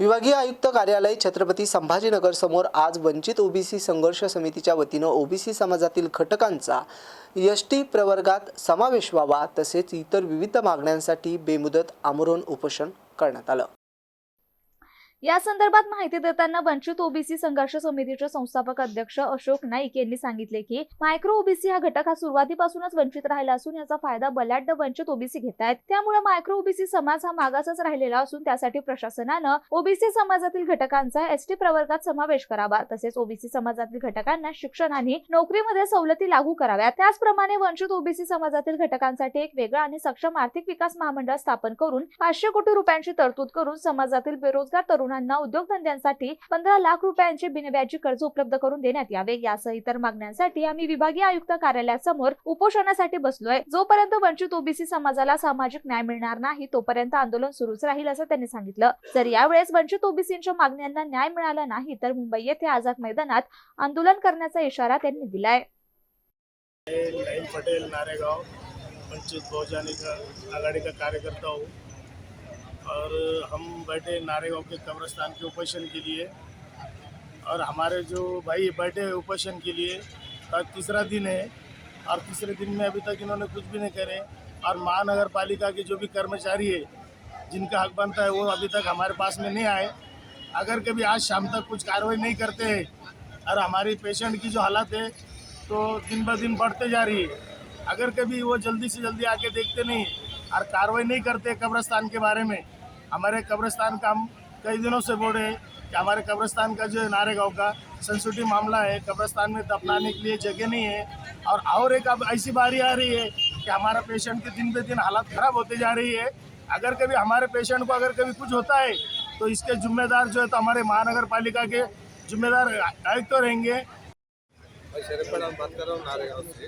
विभागीय आयुक्त कार्यालय छत्रपती संभाजीनगर समोर आज वंचित ओबीसी संघर्ष समितीच्या वतीनं ओबीसी समाजातील घटकांचा एस टी प्रवर्गात समावेश व्हावा तसेच इतर विविध मागण्यांसाठी बेमुदत आमरण उपोषण करण्यात आलं. या संदर्भात माहिती देताना वंचित ओबीसी संघर्ष समितीचे संस्थापक अध्यक्ष अशोक नाईक यांनी सांगितले की मायक्रो ओबीसी हा घटक हा सुरुवातीपासूनच वंचित राहिला असून याचा फायदा बलाढ्य वंचित ओबीसी घेत आहेत. त्यामुळे मायक्रो ओबीसी समाज हा मागासच राहिलेला असून त्यासाठी प्रशासनानं ओबीसी समाजातील घटकांचा एसटी प्रवर्गात समावेश करावा. तसेच ओबीसी समाजातील घटकांना शिक्षण आणि नोकरीमध्ये सवलती लागू कराव्यात. त्याचप्रमाणे वंचित ओबीसी समाजातील घटकांसाठी एक वेगळा आणि सक्षम आर्थिक विकास महामंडळ स्थापन करून पाचशे कोटी रुपयांची तरतूद करून समाजातील बेरोजगार तरुण तरुणांना उद्योगधंद्यांसाठी पंधरा लाख रुपयांचे बिनव्याजी कर्ज उपलब्ध करून देण्यात यावे. यासह इतर मागण्यांसाठी आम्ही विभागीय आयुक्त कार्यालयासमोर उपोषणासाठी बसलोय. जोपर्यंत वंचित ओबीसी समाजाला सामाजिक न्याय मिळणार नाही तोपर्यंत आंदोलन सुरूच राहील असं त्यांनी सांगितलं. जर यावेळेस वंचित ओबीसींच्या मागण्यांना न्याय मिळाला नाही तर मुंबई येथे आझाद मैदानात आंदोलन करण्याचा इशारा त्यांनी दिलाय. पटेल नारेगाव वंचित बहुजन आघाड़ी का कार्यकर्ता हूँ. और हम बैठे नारेगांव के कब्रस्तान के उपोषण के लिए और हमारे जो भाई बैठे हैं उपोषण के लिए आज तीसरा दिन है और तीसरे दिन में अभी तक इन्होंने कुछ भी नहीं करे और महानगर पालिका के जो भी कर्मचारी है, जिनका हक बनता है, वो अभी तक हमारे पास में नहीं आए। अगर कभी आज शाम तक कुछ कार्रवाई नहीं करते हैं और हमारे पेशेंट की जो हालत है तो दिन ब दिन बढ़ते जा रही है। अगर कभी वो जल्दी से जल्दी आके देखते नहीं और कार्रवाई नहीं करते कब्रस्तान के बारे में हमारे कब्रस्तान का हम कई दिनों से बोल रहे हैं कि हमारे कब्रस्तान का जो नारेगांव का सेंसिटिव मामला है, कब्रस्तान में दफनाने के लिए जगह नहीं है। और और एक अब ऐसी बारी आ रही है कि हमारा पेशेंट के दिन पे दिन हालत ख़राब होते जा रही है। अगर कभी हमारे पेशेंट को अगर कभी कुछ होता है तो इसके जिम्मेदार जो है तो हमारे महानगर पालिका के जिम्मेदार आयुक्त तो रहेंगे। बात कर रहा हूँ से।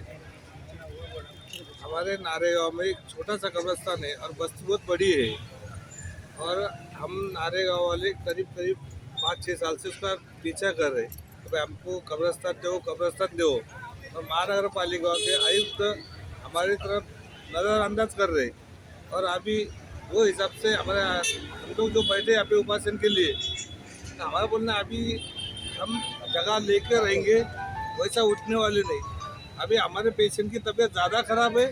हमारे नारेगांव में एक छोटा सा कब्रस्तान है और बस्ती बहुत बड़ी है। और हम नारेगांव वाले करीब करीब पाँच छः साल से उसका पीछा कर रहे हैं। तो भाई हमको कब्रस्तान दो कब्रस्तान दो। और महानगर पालिका के आयुक्त हमारी तरफ नज़रअंदाज कर रहे और अभी वो हिसाब से हमारे हम लोग जो बैठे यहाँ पे उपासन के लिए तो हमारा बोलना अभी हम जगह लेकर रहेंगे वैसा उठने वाले नहीं। अभी हमारे पेशेंट की तबीयत ज़्यादा खराब है।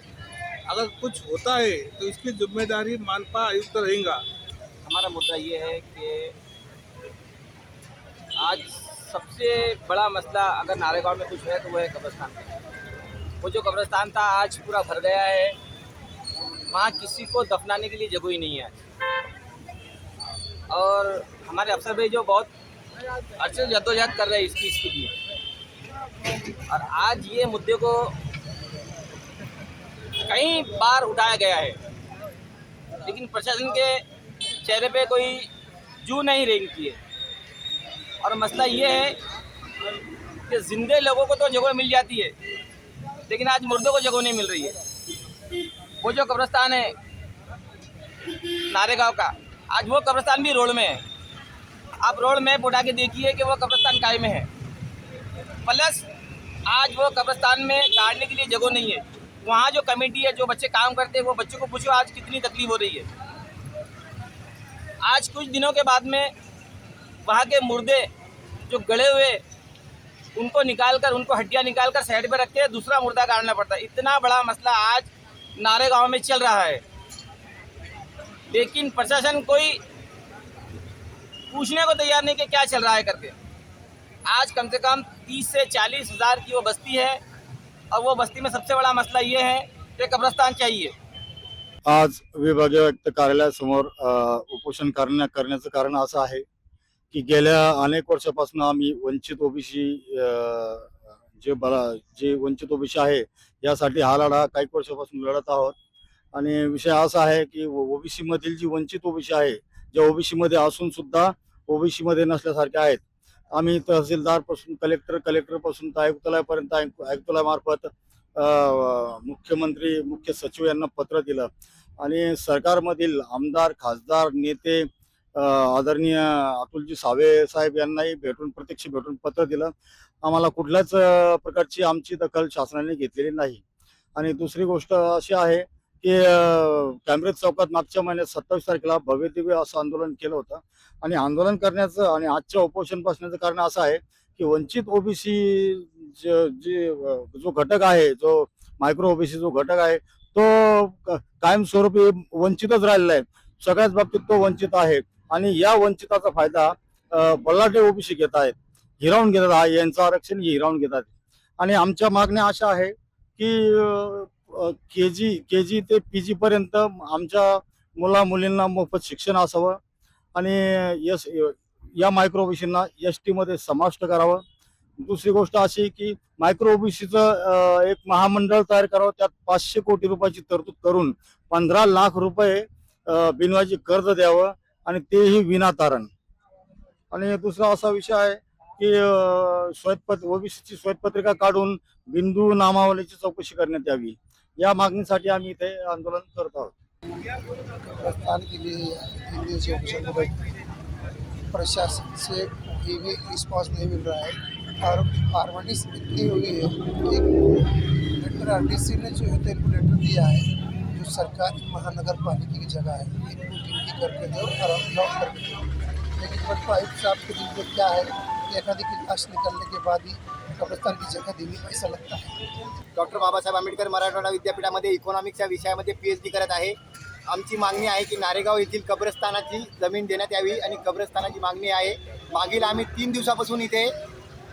अगर कुछ होता है तो इसकी जिम्मेदारी मानपा आयुक्त रहेगा। हमारा मुद्दा ये है कि आज सबसे बड़ा मसला अगर नारेगांव में कुछ है तो वो है कब्रस्तान का। वो जो कब्रस्तान था, आज पूरा भर गया है। वहाँ किसी को दफनाने के लिए जगह ही नहीं है और हमारे अफसर भाई जो बहुत अच्छे जद्दोजहद कर रहे हैं इस चीज़ के लिए। और आज ये मुद्दे को कई बार उठाया गया है। लेकिन प्रशासन के चेहरे पे कोई जू नहीं रेंगती है और मसला ये है कि जिंदे लोगों को तो जगह मिल जाती है, लेकिन आज मुर्दों को जगह नहीं मिल रही है। वो जो कब्रस्तान है, नारेगांव का, आज वो कब्रस्तान भी रोड में है। आप रोड मैप उठा के देखिए कि वो कब्रस्तान काय में है। प्लस आज वो कब्रस्तान में गाड़ने के लिए जगह नहीं है। वहाँ जो कमेटी है, जो बच्चे काम करते हैं, वो बच्चों को पूछो आज कितनी तकलीफ़ हो रही है। आज कुछ दिनों के बाद में वहाँ के मुर्दे जो गड़े हुए, उनको निकाल कर उनको हड्डियाँ निकाल कर साइड पर रख के दूसरा मुर्दा गाड़ना पड़ता है। इतना बड़ा मसला आज नारेगांव में चल रहा है। लेकिन प्रशासन कोई पूछने को तैयार नहीं कि क्या चल रहा है करके। आज कम से कम तीस से चालीस हज़ार की वो बस्ती है और वो बस्ती में सबसे बड़ा मसला ये है कि कब्रस्तान चाहिए। आज विभागीय आयुक्त कार्यालयासमोर उपोषण करण्या करण्याचं कारण असं आहे की गेल्या अनेक वर्षापासून आम्ही वंचित ओबीसी जे बला जे वंचित ओबीसी आहे यासाठी हा लढा काही वर्षापासून लढत आहोत. आणि विषय असा आहे की ओबीसी मधील जी वंचित ओबीसी आहे ज्या ओबीसी मध्ये असून सुद्धा ओबीसी मध्ये नसल्यासारख्या आहेत. आम्ही तहसीलदारपासून कलेक्टर कलेक्टरपासून तर आयुक्तालयापर्यंत आयुक्तालयामार्फत मुख्यमंत्री मुख्य सचिव यांना पत्र दिलं. आणि सरकारमधील आमदार खासदार नेते आदरणीय अतुलजी सावे साहेब यांनाही भेटून प्रत्यक्ष भेटून पत्र दिलं. आम्हाला कुठल्याच प्रकारची आमची दखल शासनाने घेतलेली नाही. आणि दुसरी गोष्ट अशी आहे की कॅम्ब्रेज कॅम्ब्रिज चौकात मागच्या महिन्यात सत्तावीस तारखेला भव्य दिव्य असं आंदोलन केलं होतं. आणि आंदोलन करण्याचं आणि आजच्या उपोषण बसण्याचं कारण असं आहे की वंचित ओबीसी जे जो घटक आहे जो मायक्रो ओबीसी जो घटक आहे तो कायमस्वरूपी वंचितच राहिलेला आहे. सगळ्याच बाबतीत तो वंचित आहे. आणि या वंचिताचा फायदा बल्लाटे ओबीसी घेत आहेत. हिरावून घेतात. हा यांचं आरक्षण हे हिरावून घेतात. आणि आमच्या मागण्या अशा आहे की के जी के जी ते पी जी पर्यंत आमच्या मुला मुलींना मोफत शिक्षण असावं. आणि यस या मायक्रो एस टीमध्ये समाविष्ट करावं. दुसरी गोष्ट अशी की मायक्रो ओबीसीचं एक महामंडळ तयार करावं त्यात पाचशे कोटी रुपयाची तरतूद करून पंधरा लाख रुपये बिनवाजी कर्ज द्यावं आणि तेही विनातारण. आणि दुसरा असा विषय आहे की श्वेतपत्र ओबीसीची श्वेतपत्रिका काढून बिंदू नामावलीची चौकशी करण्यात यावी. या मागणीसाठी आम्ही इथे आंदोलन करत आहोत. प्रशासक से प्रशासन रिस्पॉन्स नहीं मिल रहा है फार फारवर्डिस इतनी हुई है कि लेटर आर ने जो है तेरे को लेटर दिया है जो सरकारी महानगर पालिका की जगह है इनको गिनती करके दो और ब्लॉक करके दो। लेकिन बट आयुक्त साहब के दिल में क्या है कि एकाधिक क्लास निकलने के बाद ही कब्रस्तान की जगह देने में ऐसा लगता है। डॉक्टर बाबासाहेब आंबेडकर मराठवाडा विद्यापीठामध्ये इकॉनॉमिक्सच्या विषयामध्ये पी एच डी करत आहे. आमची मागणी आहे की नारेगाव येथील कब्रस्तानाची जमीन देण्यात यावी आणि कब्रस्तानाची मागणी आहे. मागील आम्ही तीन दिवसापासून इथे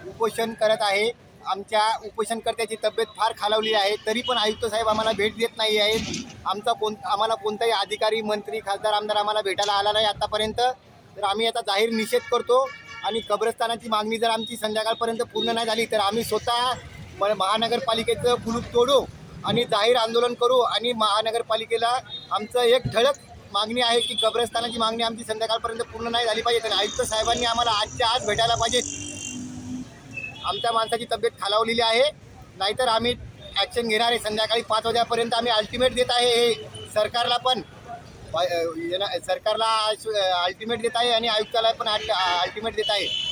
उपोषण करत आहे. आमच्या उपोषणकर्त्याची तब्येत फार खालावली आहे. तरी पण आयुक्त साहेब आम्हाला भेट देत नाही आहेत. आमचा कोण आम्हाला कोणताही अधिकारी मंत्री खासदार आमदार आम्हाला भेटायला आला नाही आतापर्यंत. तर आम्ही याचा जाहीर निषेध करतो आणि कब्रस्तानाची मागणी जर आमची संध्याकाळपर्यंत पूर्ण नाही झाली तर आम्ही स्वतः म- महानगरपालिकेचं कुलूप तोडू आणि जाहीर आंदोलन करू आणि महानगरपालिकेला आमचं एक ठळक मागणी आहे की कब्रस्तानाची मागणी आमची संध्याकाळपर्यंत पूर्ण नाही झाली पाहिजे. आणि आयुक्त साहेबांनी आम्हाला आजच्या आज भेटायला पाहिजे. आमच्या माणसाची तब्येत खालावलेली आहे. नाहीतर आम्ही ॲक्शन घेणार आहे. संध्याकाळी पाच वाजेपर्यंत आम्ही अल्टिमेट देत आहे. हे सरकारला पण सरकारला अल्टिमेट देत आहे आणि आयुक्ताला पण अल्टिमेट देत आहे.